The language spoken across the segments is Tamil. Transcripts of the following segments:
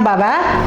বাবা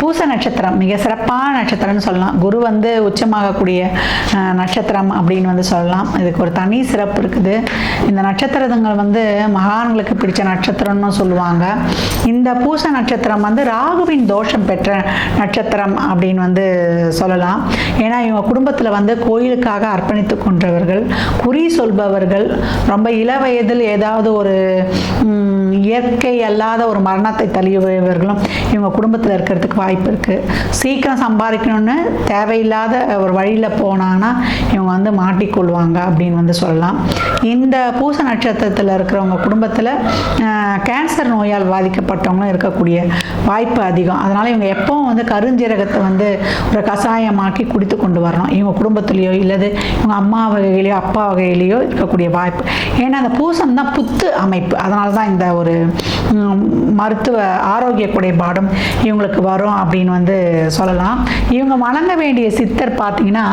பூச நட்சத்திரம் மிக சிறப்பான நட்சத்திரம்னு சொல்லலாம். குரு வந்து உச்சமாகக்கூடிய நட்சத்திரம் அப்படின்னு வந்து சொல்லலாம். இதுக்கு ஒரு தனி சிறப்பு இருக்குது. இந்த நட்சத்திரங்கள் வந்து மகான்களுக்கு பிடிச்ச நட்சத்திரம்னு சொல்லுவாங்க. இந்த பூச நட்சத்திரம் வந்து ராகுவின் தோஷம் பெற்ற நட்சத்திரம் அப்படின்னு வந்து சொல்லலாம். ஏன்னா இவங்க குடும்பத்தில் வந்து கோயிலுக்காக அர்ப்பணித்து கொன்றவர்கள் குறி சொல்பவர்கள் ரொம்ப இள வயதில் ஏதாவது ஒரு இயற்கை அல்லாத ஒரு மரணத்தை தள்ளியவர்களும் இவங்க குடும்பத்தில் இருக்கிறதுக்கு வாய்ப்பு இருக்குது சீக்கிரம் சம்பாதிக்கணும்னு தேவையில்லாத ஒரு வழியில் போனாங்கன்னா இவங்க வந்து மாட்டிக்கொள்வாங்க அப்படின்னு வந்து சொல்லலாம். இந்த பூச நட்சத்திரத்தில் இருக்கிறவங்க குடும்பத்தில் கேன்சர் நோயால் பாதிக்கப்பட்டவங்களும் இருக்கக்கூடிய வாய்ப்பு அதிகம். அதனால் இவங்க எப்பவும் வந்து கருஞ்சீரகத்தை வந்து ஒரு கஷாயமாக்கி குடித்து கொண்டு வரணும். இவங்க குடும்பத்துலேயோ இல்லது இவங்க அம்மா வகையிலையோ அப்பா வகையிலையோ இருக்கக்கூடிய வாய்ப்பு. ஏன்னா அந்த பூசம் தான் புத்து அமைப்பு. அதனால தான் இந்த ஒரு மருத்துவ ஆரோக்கிய குறைபாடும் இவங்களுக்கு வரும் அப்படின்னு வந்து சொல்லலாம். இவங்க வணங்க வேண்டிய சித்தர் பார்த்தீங்கன்னா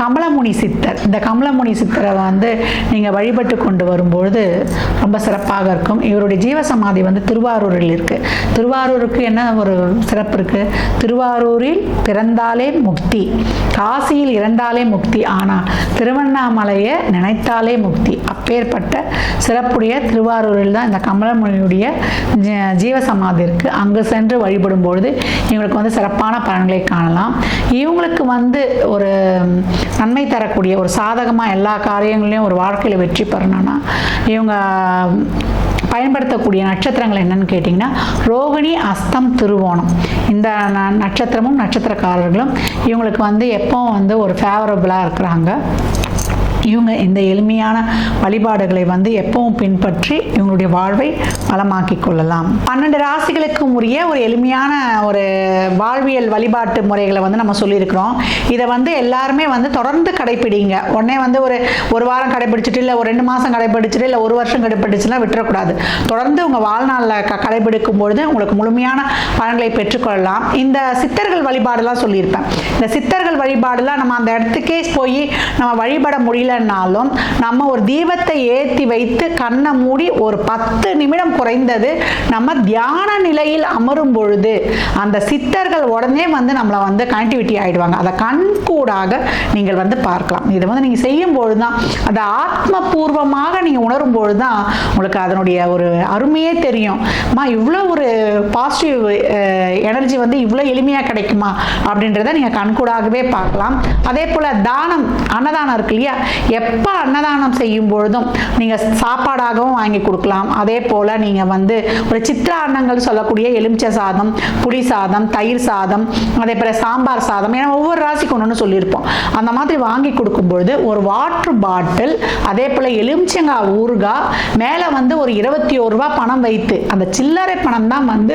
கமலமுனி சித்தர். இந்த கமலமுனி சித்தரை வந்து நீங்கள் வழிபட்டு கொண்டு வரும்பொழுது ரொம்ப சிறப்பாக இருக்கும். இவருடைய ஜீவசமாதி வந்து திருவாரூரில் இருக்குது திருவாரூருக்கு என்ன ஒரு சிறப்பு இருக்குது திருவாரூரில் பிறந்தாலே முக்தி. காசியில் இறந்தாலே முக்தி ஆனால் திருவண்ணாமலையை நினைத்தாலே முக்தி. அப்பேற்பட்ட சிறப்புடைய திருவாரூரில் தான் இந்த கமலமொழியுடைய ஜ- ஜீவசமாதி இருக்குது அங்கு சென்று வழிபடும் பொழுது இவங்களுக்கு வந்து சிறப்பான பலன்களை காணலாம். இவங்களுக்கு வந்து ஒரு நன்மை தரக்கூடிய ஒரு சாதகமாக எல்லா காரியங்களையும் ஒரு வாழ்க்கையில் வெற்றி பெறணும்னா இவங்க பயன்படுத்தக்கூடிய நட்சத்திரங்கள் என்னன்னு கேட்டிங்கன்னா ரோகிணி அஸ்தம் திருவோணம். இந்த ந- நட்சத்திரமும் நட்சத்திரக்காரர்களும் இவங்களுக்கு வந்து எப்போவும் வந்து ஒரு ஃபேவரபுளாக இருக்கிறாங்க. இவங்க இந்த எளிமையான வழிபாடுகளை வந்து எப்பவும் பின்பற்றி இவங்களுடைய வாழ்வை வளமாக்கி கொள்ளலாம். பன்னெண்டு ராசிகளுக்கும் உரிய ஒரு எளிமையான ஒரு வாழ்வியல் வழிபாட்டு முறைகளை வந்து நம்ம சொல்லியிருக்கிறோம். இதை வந்து எல்லாருமே வந்து தொடர்ந்து கடைப்பிடிங்க. உடனே வந்து ஒரு ஒரு வாரம் கடைப்பிடிச்சிட்டு இல்லை ஒரு ரெண்டு மாதம் கடைப்பிடிச்சிட்டு இல்லை ஒரு வருஷம் கடைப்பிடிச்சுலாம் விட்டுறக்கூடாது. தொடர்ந்து உங்கள் வாழ்நாளில் க கடைபிடிக்கும் பொழுது உங்களுக்கு முழுமையான பலன்களை பெற்றுக்கொள்ளலாம். இந்த சித்தர்கள் வழிபாடுலாம் சொல்லியிருப்பேன். இந்த சித்தர்கள் வழிபாடுலாம் நம்ம அந்த இடத்துக்கே போய் நம்ம வழிபட முடியல முடியலன்னாலும் நம்ம ஒரு தீபத்தை ஏற்றி வைத்து கண்ணை மூடி ஒரு பத்து நிமிடம் குறைந்தது நம்ம தியான நிலையில் அமரும் பொழுது அந்த சித்தர்கள் உடனே வந்து நம்மளை வந்து கனெக்டிவிட்டி ஆயிடுவாங்க. அதை கண்கூடாக நீங்கள் வந்து பார்க்கலாம். இதை வந்து நீங்கள் செய்யும் பொழுது தான் அதை ஆத்மபூர்வமாக நீங்கள் உணரும் பொழுது தான் உங்களுக்கு அதனுடைய ஒரு அருமையே தெரியும். அம்மா இவ்வளோ ஒரு பாசிட்டிவ் எனர்ஜி வந்து இவ்வளோ எளிமையாக கிடைக்குமா? அப்படின்றத நீங்கள் கண்கூடாகவே பார்க்கலாம். அதே போல் தானம் அன்னதானம் இருக்கு இல்லையா? எப்போ அன்னதானம் செய்யும் பொழுதும் நீங்கள் சாப்பாடாகவும் வாங்கி கொடுக்கலாம். அதே போல் நீங்கள் வந்து ஒரு சித்திரா அன்னங்கள் சொல்லக்கூடிய எலுமிச்சை சாதம் புளி சாதம் தயிர் சாதம் அதே போல் சாம்பார் சாதம் ஏன்னா ஒவ்வொரு ராசிக்கு ஒன்று சொல்லியிருப்போம். அந்த மாதிரி வாங்கி கொடுக்கும்பொழுது ஒரு வாட்டர் பாட்டில் அதே போல் எலுமிச்சங்காய் ஊறுகாய் மேலே வந்து ஒரு இருபத்தி ஒரு ரூபா பணம் வைத்து அந்த சில்லறை பணம் தான் வந்து